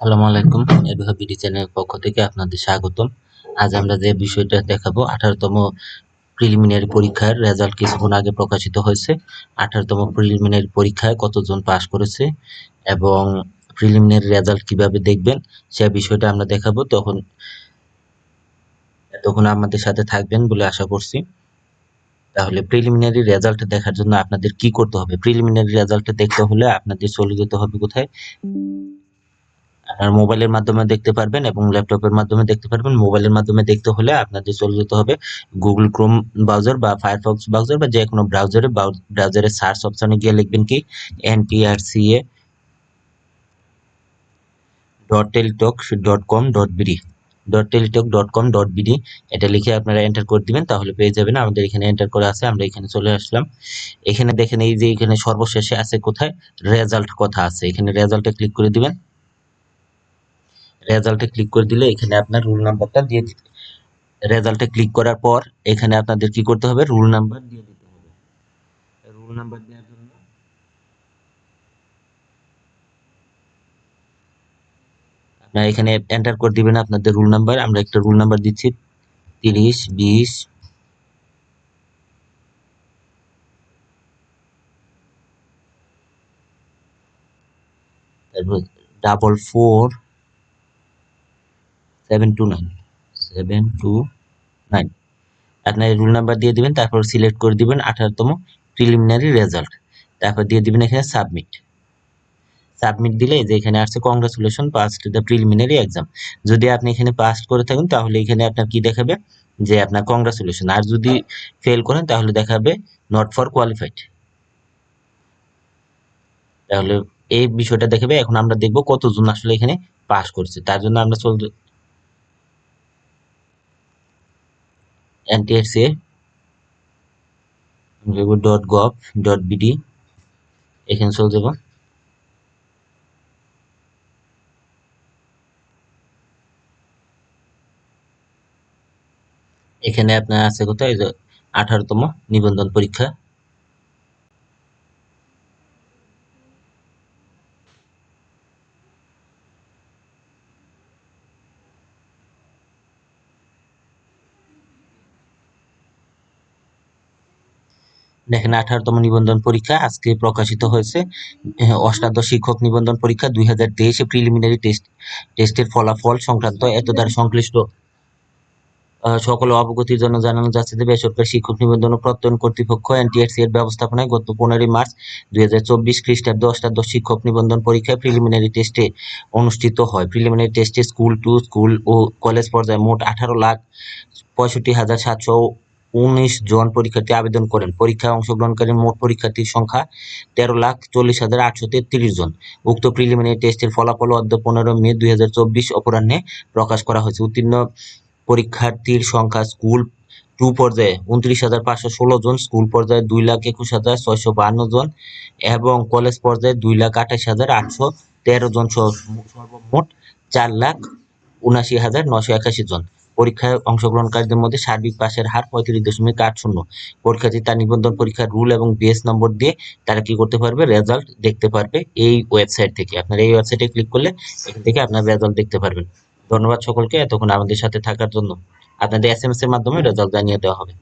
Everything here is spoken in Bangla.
আসসালামু আলাইকুম। এবিহা বিডি চ্যানেলের পক্ষ থেকে আপনাদের স্বাগতম। আজ আমরা যে বিষয়টা দেখাবো, আঠারোতম প্রিলিমিনারি পরীক্ষার রেজাল্ট কিছুক্ষণ আগে প্রকাশিত হয়েছে। আঠারোতম প্রিলিমিনারি পরীক্ষায় কতজন পাশ করেছে এবং প্রিলিমিনারি রেজাল্ট কীভাবে দেখবেন সে বিষয়টা আমরা দেখাবো। তখন তখন আমাদের সাথে থাকবেন বলে আশা করছি। তাহলে প্রিলিমিনারি রেজাল্ট দেখার জন্য আপনাদের কি করতে হবে? প্রিলিমিনারি রেজাল্ট দেখতে হলে আপনাদের চলে যেতে হবে কোথায়? আপনার মোবাইলের মাধ্যমে দেখতে পারবেন এবং ল্যাপটপের মাধ্যমে দেখতে পারবেন। মোবাইলের মাধ্যমে দেখতে হলে আপনাদের চলে যেতে হবে গুগল ক্রোম ব্রাউজার বা ফায়ারফক্স ব্রাউজার বা যে কোনো ব্রাউজারে ব্রাউজারে সার্চ অপশনে গিয়ে লিখবেন কি? NTRCA dot Teletalk dot com dot BD dot Teletalk dot com dot BD এটা লিখে আপনারা এন্টার করে দিবেন, তাহলে পেয়ে যাবেন। আমাদের এখানে এন্টার করা আছে, আমরা এখানে চলে আসলাম। এখানে দেখেন এই যে এখানে সর্বশেষে আছে কোথায়? রেজাল্ট কথা আছে। এখানে রেজাল্টে ক্লিক করে দিবেন। রেজাল্টে ক্লিক করে দিলে এখানে আপনার রুল নাম্বারটা দিয়ে রেজাল্টে ক্লিক করার পর এখানে আপনাদের কি করতে হবে? রুল নাম্বার দিয়ে দিতে হবে। রুল নাম্বার দেওয়ার জন্য আপনারা এখানে এন্টার করে দিবেন আপনাদের রুল নাম্বার আমরা একটা রুল নাম্বার দিচ্ছি, তিরিশ, বিশ। তারপর double four seven two nine seven two nine আপনার রুল নাম্বার দিয়ে দিবেন, তারপর সিলেক্ট করে দিবেন আঠারোতম প্রিলিমিনারি রেজাল্ট তারপর দিয়ে দিবেন এখানে সাবমিট সাবমিট দিলে যে এখানে আসছে congratulation passed the preliminary exam যদি আপনি এখানে পাস করে থাকেন, তাহলে এখানে আপনার কি দেখাবে? যে আপনার কংগ্রাচুলেশন আর যদি ফেল করেন, তাহলে দেখাবে নট ফর কোয়ালিফাইড তাহলে এই বিষয়টা দেখাবে। এখন আমরা দেখব কতজন আসলে এখানে পাস করছে। তার জন্য আমরা চল NTSA dot gov dot BD এখানে চলে যাব। এখানে আপনার আছে কোথায়? আঠারোতম নিবন্ধন পরীক্ষা। দেখেন আঠারোতম নিবন্ধন পরীক্ষা আজকে প্রকাশিত হয়েছে অষ্টাদশ শিক্ষক নিবন্ধন পরীক্ষা দুই হাজার তেইশে প্রিলিমিনারি টেস্ট টেস্টের ফলাফল সংক্রান্ত এত দ্বারা সংশ্লিষ্ট সকল অবগতির জন্য জানানো যাচ্ছে যে বেসরকারি শিক্ষক নিবন্ধন ও প্রত্যয়ন কর্তৃপক্ষ এনটিআরসি এর ব্যবস্থাপনায় গত পনেরোই মার্চ দুই হাজার চব্বিশ খ্রিস্টাব্দে অষ্টাদশ শিক্ষক নিবন্ধন পরীক্ষায় প্রিলিমিনারি টেস্টে অনুষ্ঠিত হয়। প্রিলিমিনারি টেস্টে স্কুল টু স্কুল ও কলেজ পর্যায়ে মোট আঠারো লাখ পঁয়ষট্টি হাজার সাতশো উনিশ জন পরীক্ষার্থী আবেদন করেন। পরীক্ষায় অংশগ্রহণকারী মোট পরীক্ষার্থীর সংখ্যা তেরো লাখ চল্লিশ হাজার আটশো তেত্রিশ জন। উক্ত প্রিলিমিনারি টেস্টের ফলাফল অদ্য পনেরো মে দুই হাজার চব্বিশ অপরাহ্নে প্রকাশ করা হয়েছে। উত্তীর্ণ পরীক্ষার্থীর সংখ্যা স্কুল টু পর্যায়ে উনত্রিশ হাজার পাঁচশো ষোলো জন, স্কুল পর্যায়ে দুই লাখ একুশ হাজার ছয়শো বাহান্ন জন এবং কলেজ পর্যায়ে দুই লাখ আঠাশ হাজার আটশো তেরো জন সর্বমোট চার লাখ উনাশি হাজার নশো একাশি জন। পরীক্ষায় অংশগ্রহণকারীদের মধ্যে সার্বিক পাশের হার পঁয়ত্রিশ দশমিক আট শূন্য। পরীক্ষার্থী তার নিবন্ধন পরীক্ষার রুল এবং বিএস নম্বর দিয়ে তারা কি করতে পারবে? রেজাল্ট দেখতে পারবে এই ওয়েবসাইট থেকে। আপনার এই ওয়েবসাইটে ক্লিক করলে এখান থেকে আপনার রেজাল্ট দেখতে পারবেন। ধন্যবাদ সকলকে এতক্ষণ আমাদের সাথে থাকার জন্য। আপনাদের এস এম এস এর মাধ্যমে রেজাল্ট জানিয়ে দেওয়া হবে।